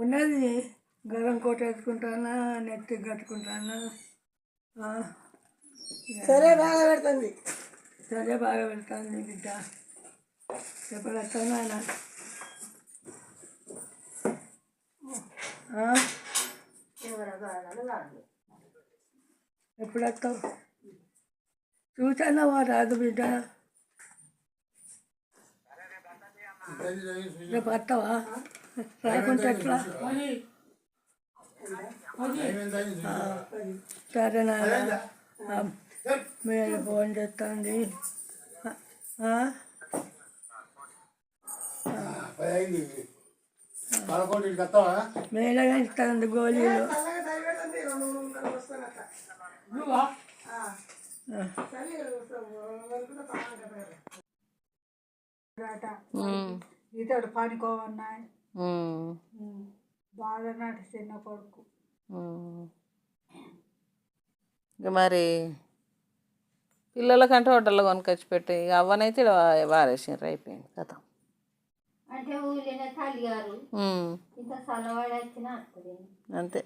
ఉన్నది. గరం కోట వేసుకుంటానా నెత్తి కట్టుకుంటానా? సరే బాగా పెడుతుంది. సరే బాగా పెడతాను బిడ్డ. ఎప్పుడు వస్తాను నాయన ఆ? ఎప్పుడు వస్తావు చూసానా రాదు బిడ్డ. రేపు వస్తావా రాకుంటే ఎట్లా సరే నాన్న మీరు ఫోన్ చేస్తుంది మేడగా ఇస్తుంది గోళీలు. చల్లగా చలి నాటి చిన్న కొడుకు. ఇక మరి పిల్లలకంటే హోటల్లో కొనుకొచ్చి పెట్టి ఇక అవ్వనైతే వారేసిండ్రు అయిపోయింది కథ. అంటే ఊళ్ళో తల్లి గారు ఇంత చల్లవాడి వచ్చినా అంతే.